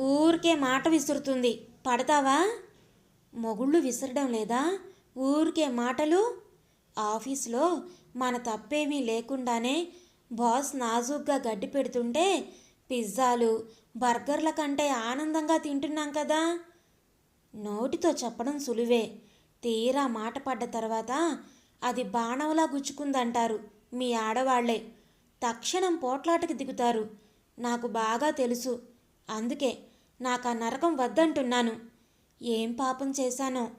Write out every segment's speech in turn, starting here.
ఊరికే మాట విసురుతుంది. పడతావా? మొగుళ్ళు విసరడం లేదా? ఊరికే మాటలు? ఆఫీస్లో మన తప్పేమీ లేకుండానే బాస్ నాజూగ్గా గడ్డి పెడుతుంటే పిజ్జాలు బర్గర్ల కంటే ఆనందంగా తింటున్నాం కదా? నోటితో చెప్పడం సులువే. తీరా మాట పడ్డ తర్వాత అది బాణంలా గుచ్చుకుందంటారు మీ ఆడవాళ్ళే. తక్షణం పోట్లాటకి దిగుతారు. నాకు బాగా తెలుసు. అందుకే నాకు ఆ నరకం వద్దంటున్నాను. ఏం పాపం చేశానో?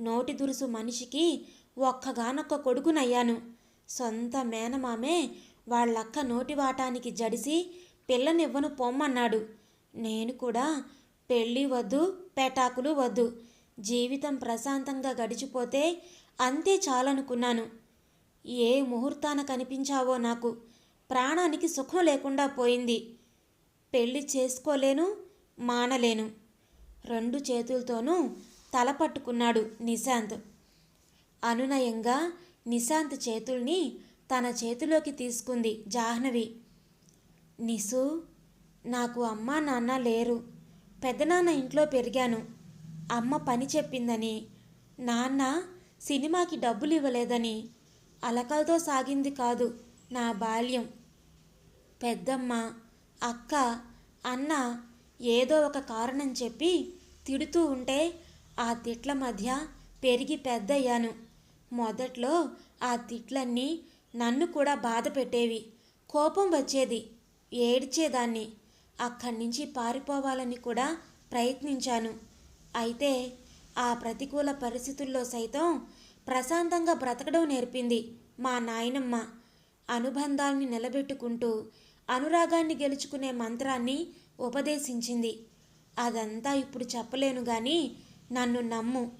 నోటి దురుసు మనిషికి ఒక్కగానొక్క కొడుకునయ్యాను. సొంత మేనమామే వాళ్ళక్క నోటి వాటానికి జడిసి పిల్లనివ్వను పొమ్మన్నాడు. నేను కూడా పెళ్ళి వద్దు పెటాకులు వద్దు. జీవితం ప్రశాంతంగా గడిచిపోతే అంతే చాలనుకున్నాను. ఏ ముహూర్తాన కనిపించావో నాకు? ప్రాణానికి సుఖం లేకుండా పోయింది. పెళ్ళి చేసుకోలేను మానలేను. రెండు చేతులతోనూ తల పట్టుకున్నాడు నిశాంత్. అనునయంగా నిశాంత్ చేతుల్ని తన చేతిలోకి తీసుకుంది జాహ్నవి. నిసు నాకు అమ్మ నాన్న లేరు. పెద్దనాన్న ఇంట్లో పెరిగాను. అమ్మ పని చెప్పిందని నాన్న సినిమాకి డబ్బులు ఇవ్వలేదని అలకలతో సాగింది కాదు నా బాల్యం. పెద్దమ్మ అక్క అన్న ఏదో ఒక కారణం చెప్పి తిడుతూ ఉంటే ఆ తిట్ల మధ్య పెరిగి పెద్దయ్యాను. మొదట్లో ఆ తిట్లన్నీ నన్ను కూడా బాధ పెట్టేవి. కోపం వచ్చేది ఏడ్చేదాన్ని. అక్కడి నుంచి పారిపోవాలని కూడా ప్రయత్నించాను. అయితే ఆ ప్రతికూల పరిస్థితుల్లో సైతం ప్రశాంతంగా బ్రతకడం నేర్పింది మా నాయనమ్మ. అనుబంధాల్ని నిలబెట్టుకుంటూ అనురాగాన్ని గెలుచుకునే మంత్రాన్ని ఉపదేశించింది. అదంతా ఇప్పుడు చెప్పలేను కానీ నన్ను నమ్ము.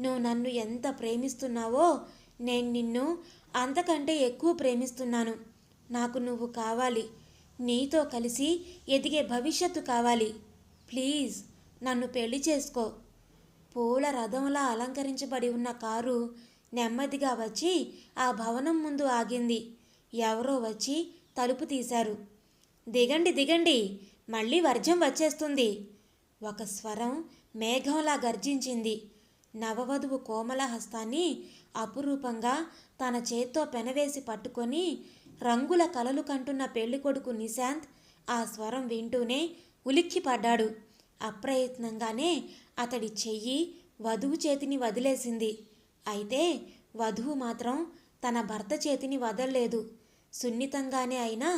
నువ్వు నన్ను ఎంత ప్రేమిస్తున్నావో నేను నిన్ను అంతకంటే ఎక్కువ ప్రేమిస్తున్నాను. నాకు నువ్వు కావాలి. నీతో కలిసి ఎదిగే భవిష్యత్తు కావాలి. ప్లీజ్ నన్ను పెళ్ళి చేసుకో. పూల రథంలా అలంకరించబడి ఉన్న కారు నెమ్మదిగా వచ్చి ఆ భవనం ముందు ఆగింది. ఎవరో వచ్చి తలుపు తీశారు. దిగండి దిగండి మళ్ళీ వర్జం వచ్చేస్తుంది. ఒక స్వరం మేఘంలా గర్జించింది. నవవధువు కోమల హస్తాన్ని అపురూపంగా తన చేత్తో పెనవేసి పట్టుకొని రంగుల కలలు కంటున్న పెళ్ళికొడుకు నిశాంత్ ఆ స్వరం వింటూనే ఉలిక్కిపడ్డాడు. అప్రయత్నంగానే అతడి చెయ్యి వధువు చేతిని వదిలేసింది. అయితే వధువు మాత్రం తన భర్త చేతిని వదలలేదు. సున్నితంగానే అయినా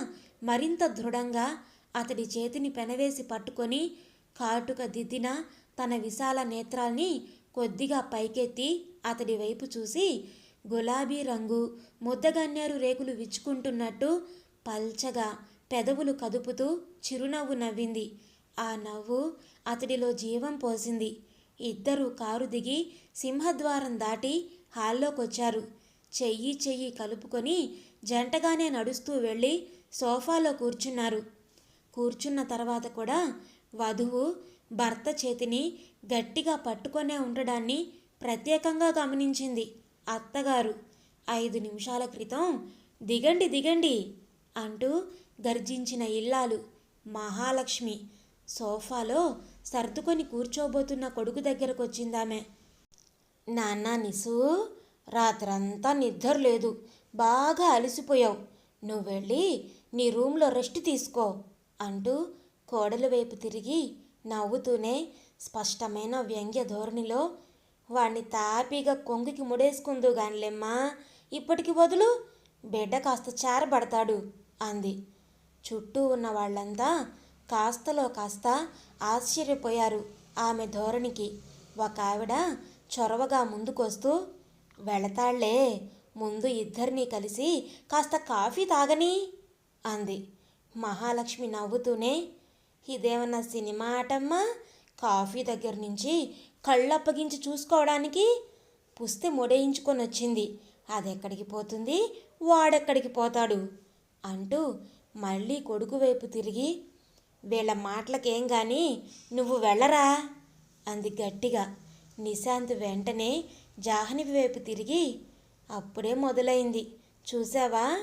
మరింత దృఢంగా అతడి చేతిని పెనవేసి పట్టుకొని కాటుక దిద్దిన తన విశాల నేత్రాల్ని కొద్దిగా పైకెత్తి అతడి వైపు చూసి గులాబీ రంగు ముద్దగన్నేరు రేకులు విచ్చుకుంటున్నట్టు పల్చగా పెదవులు కదుపుతూ చిరునవ్వు నవ్వింది. ఆ నవ్వు అతడిలో జీవం పోసింది. ఇద్దరూ కారు దిగి సింహద్వారం దాటి హాల్లోకొచ్చారు. చెయ్యి చెయ్యి కలుపుకొని జంటగానే నడుస్తూ వెళ్ళి సోఫాలో కూర్చున్నారు. కూర్చున్న తర్వాత కూడా వధువు భర్త చేతిని గట్టిగా పట్టుకొనే ఉండడాన్ని ప్రత్యేకంగా గమనించింది అత్తగారు. ఐదు నిమిషాల క్రితం దిగండి దిగండి అంటూ గర్జించిన ఇల్లాలు మహాలక్ష్మి సోఫాలో సర్దుకొని కూర్చోబోతున్న కొడుకు దగ్గరకు వచ్చిందామె నాన్న నిసు రాత్రంతా నిద్ర లేదు బాగా అలసిపోయావు. నువ్వు వెళ్ళి నీ రూమ్లో రెస్ట్ తీసుకో అంటూ కోడలు వైపు తిరిగి నవ్వుతూనే స్పష్టమైన వ్యంగ్య ధోరణిలో వాణ్ణి తాపీగా కొంగుకి ముడేసుకుందు గానిలేమ్మా ఇప్పటికి వదులు బిడ్డ కాస్త చారబడతాడు అంది. చుట్టూ ఉన్న వాళ్ళంతా కాస్తలో కాస్త ఆశ్చర్యపోయారు ఆమె ధోరణికి. ఒక ఆవిడ చొరవగా ముందుకొస్తూ వెళతాళ్ళే ముందు ఇద్దరినీ కలిసి కాస్త కాఫీ తాగని అంది. మహాలక్ష్మి నవ్వుతూనే ఇదేమన్నా సినిమా ఆటమ్మా? కాఫీ దగ్గర నుంచి కళ్ళప్పగించి చూసుకోవడానికి పుస్తే మొడేయించుకొని వచ్చింది. అదెక్కడికి పోతుంది? వాడెక్కడికి పోతాడు? అంటూ మళ్ళీ కొడుకు వైపు తిరిగి వీళ్ళ మాటలకేం కానీ నువ్వు వెళ్ళరా? అంది గట్టిగా. నిశాంత్ వెంటనే జాహ్నవి వైపు తిరిగి అప్పుడే మొదలైంది. చూసావా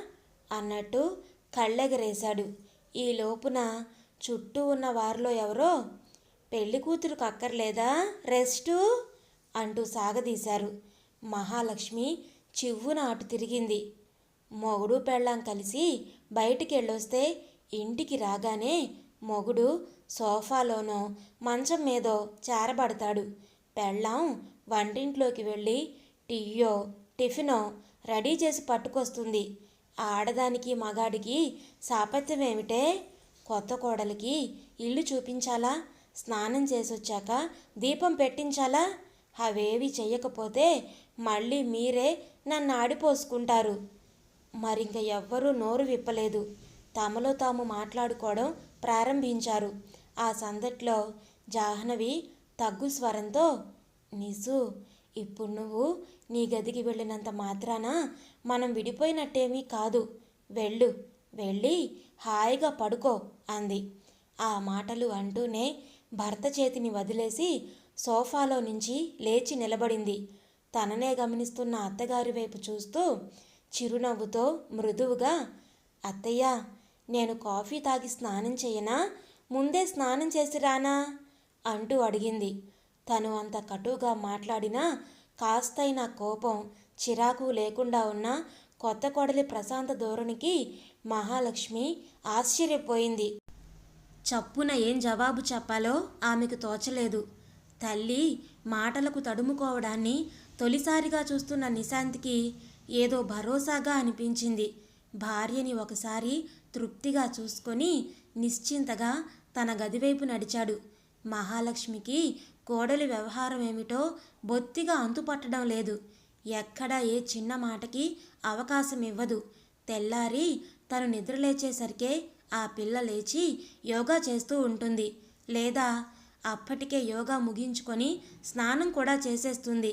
అన్నట్టు కళ్ళెగరేశాడు. ఈ లోపున చుట్టూ ఉన్న వారిలో ఎవరో పెళ్ళి కూతురుకు అక్కర్లేదా? రెస్టు అంటూ సాగదీశారు. మహాలక్ష్మి చివ్వున అటు తిరిగింది. మొగుడు పెళ్ళాం కలిసి బయటికి వెళ్ళొస్తే ఇంటికి రాగానే మొగుడు సోఫాలోనో మంచం మీదో చేరబడతాడు. పెళ్ళాం వంటింట్లోకి వెళ్ళి టీయో టిఫినో రెడీ చేసి పట్టుకొస్తుంది. ఆడదానికి మగాడికి సాపత్యం ఏమిటే? కొత్త కోడలికి ఇల్లు చూపించాలా? స్నానం చేసొచ్చాక దీపం పెట్టించాలా? అవేవి చెయ్యకపోతే మళ్ళీ మీరే నన్ను ఆడిపోసుకుంటారు. మరింక ఎవ్వరూ నోరు విప్పలేదు. తమలో తాము మాట్లాడుకోవడం ప్రారంభించారు. ఆ సందట్లో జాహ్నవి తగ్గు స్వరంతో నిజు ఇప్పుడు నువ్వు నీ గదికి వెళ్ళినంత మాత్రాన మనం విడిపోయినట్టేమీ కాదు. వెళ్ళు వెళ్ళి హాయిగా పడుకో అంది. ఆ మాటలు అంటూనే భర్త చేతిని వదిలేసి సోఫాలో నుంచి లేచి నిలబడింది. తననే గమనిస్తున్న అత్తగారి వైపు చూస్తూ చిరునవ్వుతో మృదువుగా అత్తయ్య నేను కాఫీ తాగి స్నానం చేయనా? ముందే స్నానం చేసి రానా? అంటూ అడిగింది. తను అంత కటుగా మాట్లాడినా కాస్తైన కోపం చిరాకు లేకుండా ఉన్న కొత్త కోడలి ప్రశాంత ధోరణికి మహాలక్ష్మి ఆశ్చర్యపోయింది. చప్పున ఏం జవాబు చెప్పాలో ఆమెకు తోచలేదు. తల్లి మాటలకు తడుముకోవడాన్ని తొలిసారిగా చూస్తున్న నిశాంత్కి ఏదో భరోసాగా అనిపించింది. భార్యని ఒకసారి తృప్తిగా చూసుకొని నిశ్చింతగా తన గదివైపు నడిచాడు. మహాలక్ష్మికి కోడలి వ్యవహారం ఏమిటో బొత్తిగా అంతుపట్టడం లేదు. ఎక్కడ ఏ చిన్న మాటకి అవకాశం ఇవ్వదు తెల్లారి తను నిద్రలేచేసరికే ఆ పిల్ల లేచి యోగా చేస్తూ ఉంటుంది. లేదా అప్పటికే యోగా ముగించుకొని స్నానం కూడా చేసేస్తుంది.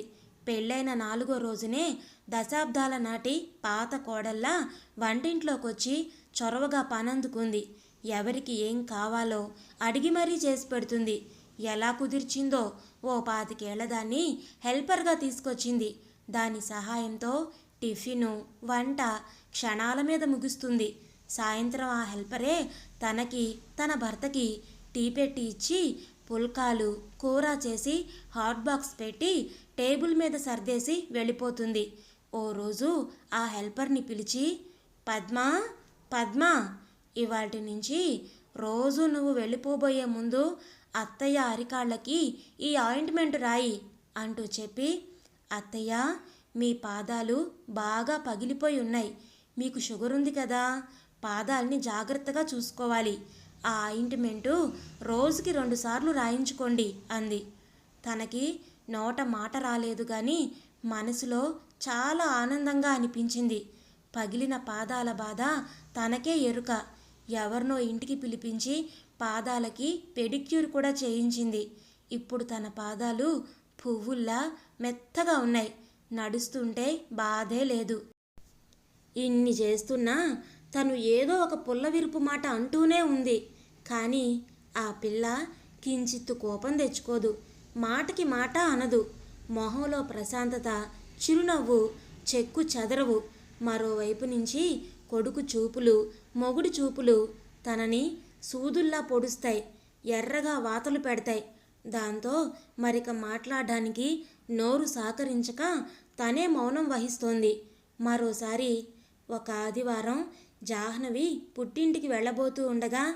పెళ్ళైన నాలుగో రోజునే దశాబ్దాల నాటి పాత కోడల్లా వంటింట్లోకొచ్చి చొరవగా పనందుకుంది. ఎవరికి ఏం కావాలో అడిగి మరీ చేసి పెడుతుంది. ఎలా కుదిర్చిందో ఓ పాతికేళ్ళదాన్ని హెల్పర్గా తీసుకొచ్చింది. దాని సహాయంతో టిఫిను వంట క్షణాల మీద ముగుస్తుంది. సాయంత్రం ఆ హెల్పరే తనకి తన భర్తకి టీ పెట్టి ఇచ్చి పుల్కాలు కూర చేసి హాట్ బాక్స్ పెట్టి టేబుల్ మీద సర్దేసి వెళ్ళిపోతుంది. ఓ రోజు ఆ హెల్పర్ని పిలిచి పద్మా పద్మా ఇవాటి నుంచి రోజు నువ్వు వెళ్ళిపోబోయే ముందు అత్తయ్య అరికాళ్ళకి ఈ ఆయింట్మెంట్ రాయి అంటూ చెప్పి అత్తయ్య మీ పాదాలు బాగా పగిలిపోయి ఉన్నాయి. మీకు షుగర్ ఉంది కదా? పాదాలని జాగ్రత్తగా చూసుకోవాలి. ఆ ఆయింట్మెంటు రోజుకి రెండుసార్లు రాయించుకోండి అంది. తనకి నోట మాట రాలేదు కానీ మనసులో చాలా ఆనందంగా అనిపించింది. పగిలిన పాదాల బాధ తనకే ఎరుక. ఎవరినో ఇంటికి పిలిపించి పాదాలకి పెడిక్యూర్ కూడా చేయించింది. ఇప్పుడు తన పాదాలు పువ్వుల్లా మెత్తగా ఉన్నాయి. నడుస్తుంటే బాధే లేదు. ఇన్ని చేస్తున్నా తను ఏదో ఒక పుల్ల విరుపు మాట అంటూనే ఉంది. కానీ ఆ పిల్ల కించిత్తు కోపం తెచ్చుకోదు. మాటకి మాట అనదు. మొహంలో ప్రశాంతత చిరునవ్వు చెక్కు చెదరవు. మరోవైపు నుంచి కొడుకు చూపులు మొగుడు చూపులు తనని సూదుల్లా పొడుస్తాయి. ఎర్రగా వాతలు పెడతాయి. దాంతో మరిక మాట్లాడడానికి నోరు సహకరించక తనే మౌనం వహిస్తోంది. మరోసారి ఒక ఆదివారం జాహ్నవి పుట్టింటికి వెళ్ళబోతూ ఉండగా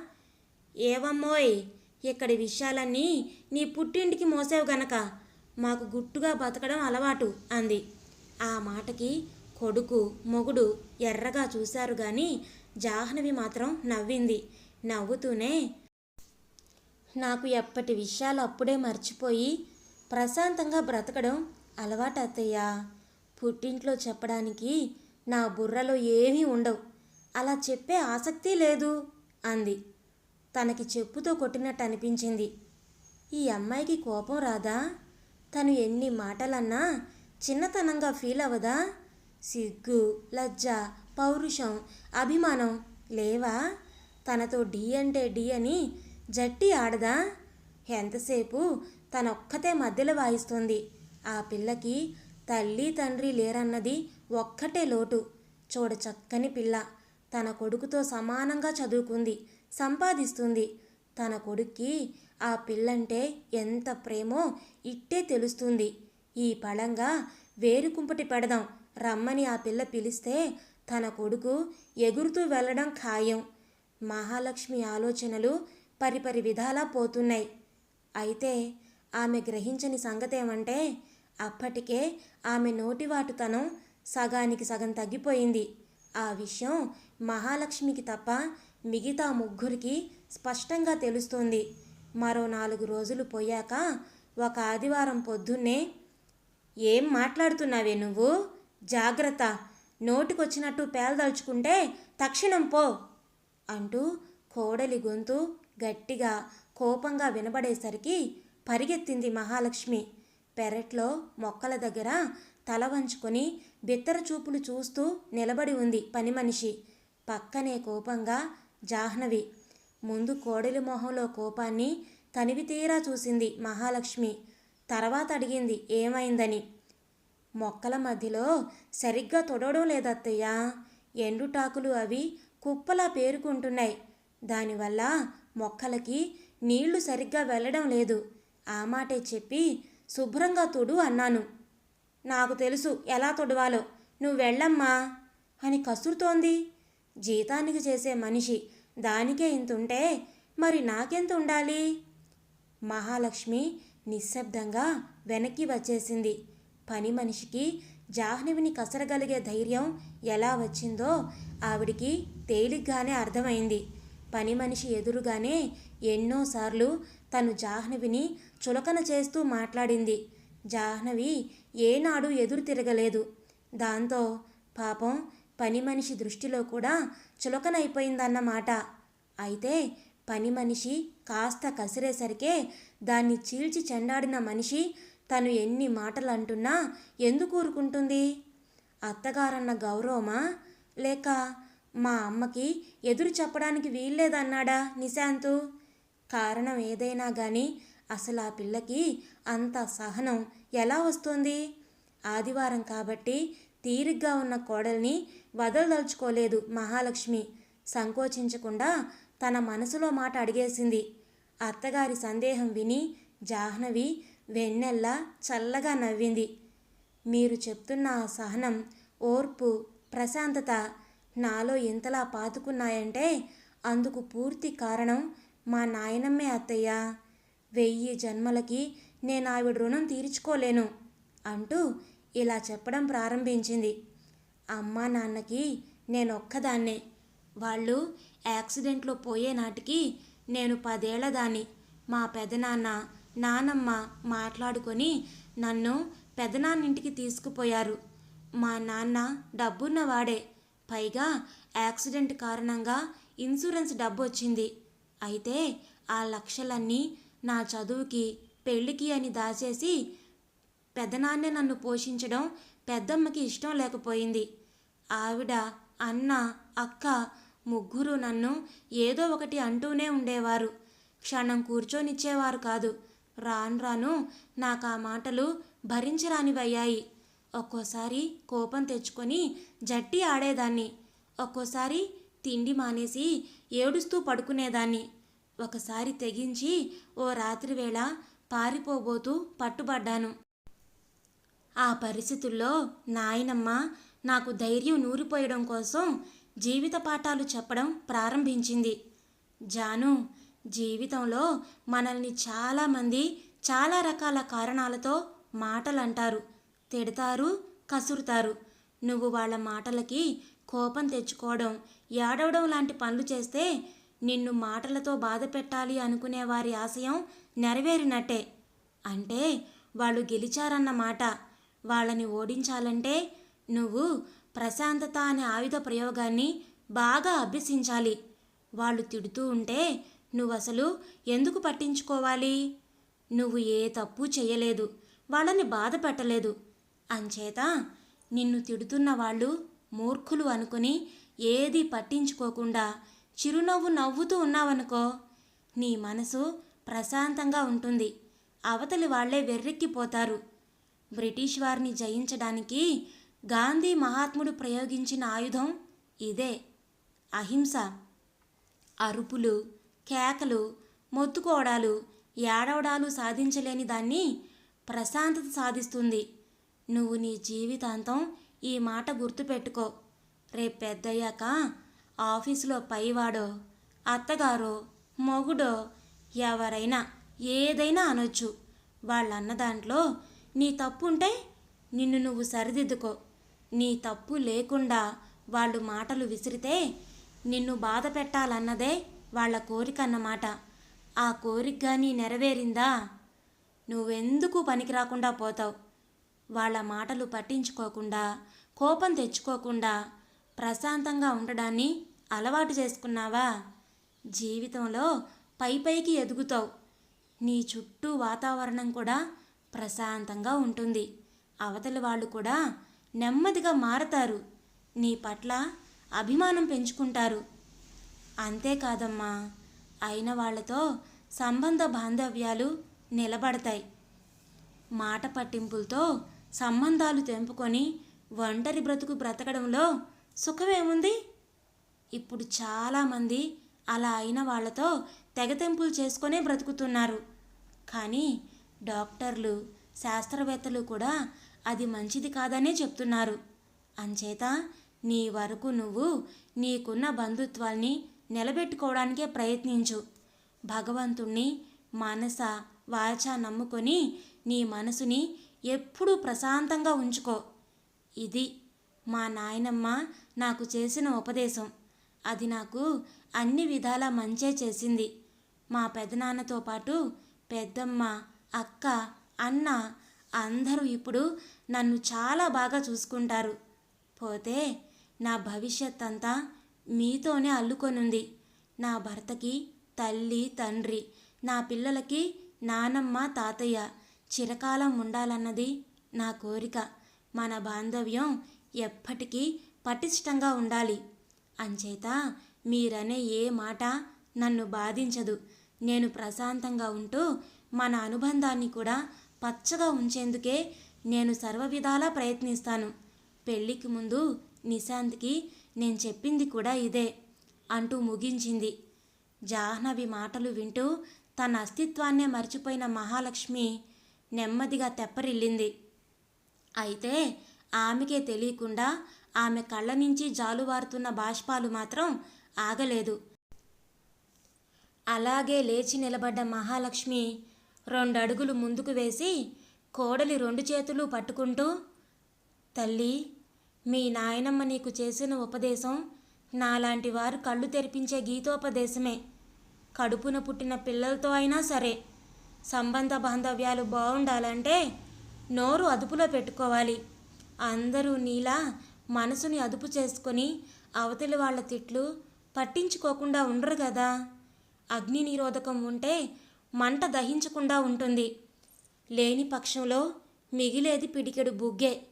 ఏవమ్మోయ్ ఇక్కడి విషయాలన్నీ నీ పుట్టింటికి మోసావు గనక. మాకు గుట్టుగా బతకడం అలవాటు అంది. ఆ మాటకి కొడుకు మొగుడు ఎర్రగా చూశారు గాని జాహ్నవి మాత్రం నవ్వింది. నవ్వుతూనే నాకు ఎప్పటి విషయాలు అప్పుడే మర్చిపోయి ప్రశాంతంగా బ్రతకడం అలవాటు అత్తయ్యా. పుట్టింట్లో చెప్పడానికి నా బుర్రలో ఏమీ ఉండవు. అలా చెప్పే ఆసక్తి లేదు అంది. తనకి చెప్పుతో కొట్టినట్టు అనిపించింది. ఈ అమ్మాయికి కోపం రాదా? తను ఎన్ని మాటలన్నా చిన్నతనంగా ఫీల్ అవ్వదా? సిగ్గు లజ్జ పౌరుషం అభిమానం లేవా? తనతో డి అంటే డి అని జట్టి ఆడదా? ఎంతసేపు తనొక్కతే మధ్యలో వాయిస్తుంది. ఆ పిల్లకి తల్లి తండ్రి లేరన్నది ఒక్కటే లోటు. చూడ చక్కని పిల్ల. తన కొడుకుతో సమానంగా చదువుకుంది సంపాదిస్తుంది. తన కొడుక్కి ఆ పిల్లంటే ఎంత ప్రేమో ఇట్టే తెలుస్తుంది. ఈ పళంగా వేరుకుంపటి పెడదాం. రమ్మని ఆ పిల్ల పిలిస్తే తన కొడుకు ఎగురుతూ వెళ్ళడం ఖాయం. మహాలక్ష్మి ఆలోచనలు పరిపరి విధాలా పోతున్నాయి. అయితే ఆమె గ్రహించని సంగతేమంటే అప్పటికే ఆమె నోటివాటుతనం సగానికి సగం తగ్గిపోయింది. ఆ విషయం మహాలక్ష్మికి తప్ప మిగతా ముగ్గురికి స్పష్టంగా తెలుస్తోంది. మరో నాలుగు రోజులు పోయాక ఒక ఆదివారం పొద్దున్నే ఏం మాట్లాడుతున్నావే నువ్వు? జాగ్రత్త. నోటికొచ్చినట్టు పేలదలుచుకుంటే తక్షణం పో అంటూ కోడలి గొంతు గట్టిగా కోపంగా వినబడేసరికి పరిగెత్తింది మహాలక్ష్మి. పెరట్లో మొక్కల దగ్గర తల వంచుకొని బిత్తర చూపులు చూస్తూ నిలబడి ఉంది పని మనిషి. పక్కనే కోపంగా జాహ్నవి. ముందు కోడలి మొహంలో కోపాన్ని తనివితీరా చూసింది మహాలక్ష్మి. తర్వాత అడిగింది ఏమైందని? మొక్కల మధ్యలో సరిగ్గా తొడవడం లేదత్తయ్యా. ఎండుటాకులు అవి కుప్పలా పేరుకుంటున్నాయి. దానివల్ల మొక్కలకి నీళ్ళు సరిగ్గా వెళ్ళడం లేదు. ఆ మాటే చెప్పి శుభ్రంగా తొడు అన్నాను. నాకు తెలుసు ఎలా తొడవాలో. నువ్వు వెళ్ళమ్మా అని కసురుతోంది. జీతానికి చేసే మనిషి దానికే ఇంతుంటే మరి నాకెంత ఉండాలి? మహాలక్ష్మి నిశ్శబ్దంగా వెనక్కి వచ్చేసింది. పని మనిషికి జాహ్నవిని కసరగలిగే ధైర్యం ఎలా వచ్చిందో ఆవిడికి తేలిగ్గానే అర్థమైంది. పని మనిషి ఎదురుగానే ఎన్నోసార్లు తను జాహ్నవిని చులకన చేస్తూ మాట్లాడింది. జాహ్నవి ఏనాడు ఎదురు తిరగలేదు. దాంతో పాపం పని మనిషి దృష్టిలో కూడా చులకనైపోయిందన్నమాట. అయితే పని మనిషి కాస్త కసిరేసరికే దాన్ని చీల్చి చెండాడిన మనిషి తను ఎన్ని మాటలు అంటున్నా ఎందుకు ఊరుకుంటుంది? అత్తగారన్న గౌరవమా? లేక మా అమ్మకి ఎదురు చెప్పడానికి వీల్లేదన్నాడా నిశాంతు? కారణం ఏదైనా కానీ అసలు ఆ పిల్లకి అంత సహనం ఎలా వస్తుంది? ఆదివారం కాబట్టి తీరిగ్గా ఉన్న కోడల్ని వదలదలుచుకోలేదు మహాలక్ష్మి. సంకోచించకుండా తన మనసులో మాట అడిగేసింది. అత్తగారి సందేహం విని జాహ్నవి వెన్నెల్లా చల్లగా నవ్వింది. మీరు చెప్తున్న ఆ సహనం ఓర్పు ప్రశాంతత నాలో ఎంతలా పాతుకున్నాయంటే అందుకు పూర్తి కారణం మా నాయనమ్మే అత్తయ్య. వెయ్యి జన్మలకి నేను ఆవిడ రుణం తీర్చుకోలేను అంటూ ఇలా చెప్పడం ప్రారంభించింది. అమ్మా నాన్నకి నేను ఒక్కదాన్నే వాళ్ళు యాక్సిడెంట్లో పోయే నాటికి నేను పదేళ్ళదాన్ని. మా పెదనాన్న నానమ్మ మాట్లాడుకొని నన్ను పెదనాన్నింటికి తీసుకుపోయారు. మా నాన్న డబ్బున్నవాడే. పైగా యాక్సిడెంట్ కారణంగా ఇన్సూరెన్స్ డబ్బు వచ్చింది. అయితే ఆ లక్షలన్నీ నా చదువుకి పెళ్ళికి అని దాచేసి పెదనాన్నే నన్ను పోషించడం పెద్దమ్మకి ఇష్టం లేకపోయింది. ఆవిడ అన్న అక్క ముగ్గురు నన్ను ఏదో ఒకటి అంటూనే ఉండేవారు. క్షణం కూర్చొనిచ్చేవారు కాదు. రాను రాను నాకు ఆ మాటలు భరించరానివయ్యాయి. ఒక్కోసారి కోపం తెచ్చుకొని జట్టి ఆడేదాన్ని. ఒక్కోసారి తిండి మానేసి ఏడుస్తూ పడుకునేదాన్ని. ఒకసారి తెగించి ఓ రాత్రివేళ పారిపోబోతూ పట్టుబడ్డాను. ఆ పరిస్థితుల్లో నాయనమ్మ నాకు ధైర్యం నూరిపోయడం కోసం జీవిత పాఠాలు చెప్పడం ప్రారంభించింది. జాను జీవితంలో మనల్ని చాలామంది చాలా రకాల కారణాలతో మాటలు అంటారు తిడతారు కసురుతారు. నువ్వు వాళ్ళ మాటలకి కోపం తెచ్చుకోవడం ఏడవడం లాంటి పనులు చేస్తే నిన్ను మాటలతో బాధ పెట్టాలి అనుకునే వారి ఆశయం నెరవేరినట్టే. అంటే వాళ్ళు గెలిచారన్నమాట వాళ్ళని ఓడించాలంటే నువ్వు ప్రశాంతత అనే ఆయుధ ప్రయోగాన్ని బాగా అభ్యసించాలి. వాళ్ళు తిడుతూ ఉంటే నువ్వు అసలు ఎందుకు పట్టించుకోవాలి? నువ్వు ఏ తప్పు చేయలేదు. వాళ్ళని బాధ పెట్టలేదు. అంచేత నిన్ను తిడుతున్న వాళ్ళు మూర్ఖులు అనుకుని ఏది పట్టించుకోకుండా చిరునవ్వు నవ్వుతూ ఉన్నావనుకో నీ మనసు ప్రశాంతంగా ఉంటుంది. అవతలి వాళ్ళే వెర్రెక్కిపోతారు. బ్రిటిష్ వారిని జయించడానికి గాంధీ మహాత్ముడు ప్రయోగించిన ఆయుధం ఇదే. అహింస. అరుపులు కేకలు మొత్తుకోవడాలు ఏడవడాలు సాధించలేని దాన్ని ప్రశాంతత సాధిస్తుంది. నువ్వు నీ జీవితాంతం ఈ మాట గుర్తుపెట్టుకో. రేపు పెద్దయ్యాక ఆఫీసులో పైవాడో అత్తగారో మొగుడో ఎవరైనా ఏదైనా అనొచ్చు. వాళ్ళన్న దాంట్లో నీ తప్పు ఉంటే నిన్ను నువ్వు సరిదిద్దుకో. నీ తప్పు లేకుండా వాళ్ళు మాటలు విసిరితే నిన్ను బాధ పెట్టాలన్నదే వాళ్ళ కోరిక అన్నమాట ఆ కోరిక కానీ నెరవేరిందా? నువ్వెందుకు పనికి రాకుండా పోతావు? వాళ్ళ మాటలు పట్టించుకోకుండా కోపం తెచ్చుకోకుండా ప్రశాంతంగా ఉండడాన్ని అలవాటు చేసుకున్నావా? జీవితంలో పై పైకి ఎదుగుతావు. నీ చుట్టూ వాతావరణం కూడా ప్రశాంతంగా ఉంటుంది. అవతలి వాళ్ళు కూడా నెమ్మదిగా మారతారు. నీ పట్ల అభిమానం పెంచుకుంటారు. అంతేకాదమ్మా అయిన వాళ్ళతో సంబంధ బాంధవ్యాలు నిలబడతాయి. మాట పట్టింపులతో సంబంధాలు తెంపుకొని ఒంటరి బ్రతుకు బ్రతకడంలో సుఖమేముంది? ఇప్పుడు చాలామంది అలా అయిన వాళ్ళతో తెగతెంపులు చేసుకొనే బ్రతుకుతున్నారు. కానీ డాక్టర్లు శాస్త్రవేత్తలు కూడా అది మంచిది కాదనే చెప్తున్నారు. అంచేత నీ వరకు నువ్వు నీకున్న బంధుత్వాల్ని నిలబెట్టుకోవడానికే ప్రయత్నించు. భగవంతుణ్ణి మనస వాచ నమ్ముకొని నీ మనసుని ఎప్పుడూ ప్రశాంతంగా ఉంచుకో. ఇది మా నాయనమ్మ నాకు చేసిన ఉపదేశం. అది నాకు అన్ని విధాల మంచే చేసింది. మా పెదనాన్నతో పాటు పెద్దమ్మ అక్క అన్న అందరూ ఇప్పుడు నన్ను చాలా బాగా చూసుకుంటారు. పోతే నా భవిష్యత్ అంతా మీతోనే అల్లుకొనుంది. నా భర్తకి తల్లి తండ్రి నా పిల్లలకి నానమ్మ తాతయ్య చిరకాలం ఉండాలన్నది నా కోరిక. మన బాంధవ్యం ఎప్పటికీ పటిష్టంగా ఉండాలి. అంచేత మీరనే ఏ మాట నన్ను బాధించదు. నేను ప్రశాంతంగా ఉంటూ మన అనుబంధాన్ని కూడా పచ్చగా ఉంచేందుకే నేను సర్వవిధాలా ప్రయత్నిస్తాను. పెళ్ళికి ముందు నిశాంత్కి నేను చెప్పింది కూడా ఇదే అంటూ ముగించింది. జాహ్నవి మాటలు వింటూ తన అస్తిత్వాన్నే మర్చిపోయిన మహాలక్ష్మి నెమ్మదిగా తెప్పరిల్లింది. అయితే ఆమెకే తెలియకుండా ఆమె కళ్ళ నుంచి జాలువారుతున్న బాష్పాలు మాత్రం ఆగలేదు. అలాగే లేచి నిలబడ్డ మహాలక్ష్మి రెండు అడుగులు ముందుకు వేసి కోడలి రెండు చేతులు పట్టుకుంటూ తల్లి మీ నాయనమ్మ నీకు చేసిన ఉపదేశం నాలాంటి వారు కళ్ళు తెరిపించే గీతోపదేశమే. కడుపున పుట్టిన పిల్లలతో అయినా సరే సంబంధ బాంధవ్యాలు బాగుండాలంటే నోరు అదుపులో పెట్టుకోవాలి. అందరూ నీలా మనసుని అదుపు చేసుకొని అవతలి వాళ్ళ తిట్లు పట్టించుకోకుండా ఉండరు కదా. అగ్ని నిరోధకం ఉంటే మంట దహించకుండా ఉంటుంది. లేని పక్షంలో మిగిలేది పిడికెడు బుగ్గే.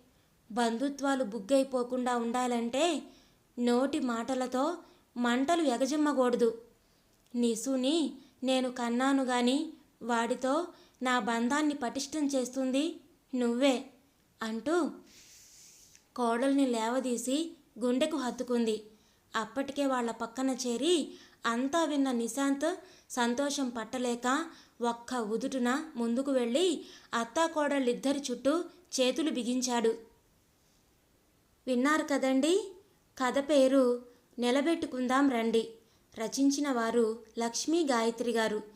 బంధుత్వాలు బుగ్గైపోకుండా ఉండాలంటే నోటి మాటలతో మంటలు ఎగజిమ్మకూడదు. నిసుని నేను కన్నాను గాని వాడితో నా బంధాన్ని పటిష్టం చేస్తుంది నువ్వే అంటూ కోడల్ని లేవదీసి గుండెకు హత్తుకుంది. అప్పటికే వాళ్ళ పక్కన చేరి అంతా విన్న నిశాంత్ సంతోషం పట్టలేక ఒక్క ఉదుటున ముందుకు వెళ్ళి అత్తాకోడళ్ళిద్దరి చుట్టూ చేతులు బిగించాడు. విన్నారు కదండి? కథ పేరు నిలబెట్టుకుందాం రండి రచించిన వారు లక్ష్మీ గాయత్రి గారు.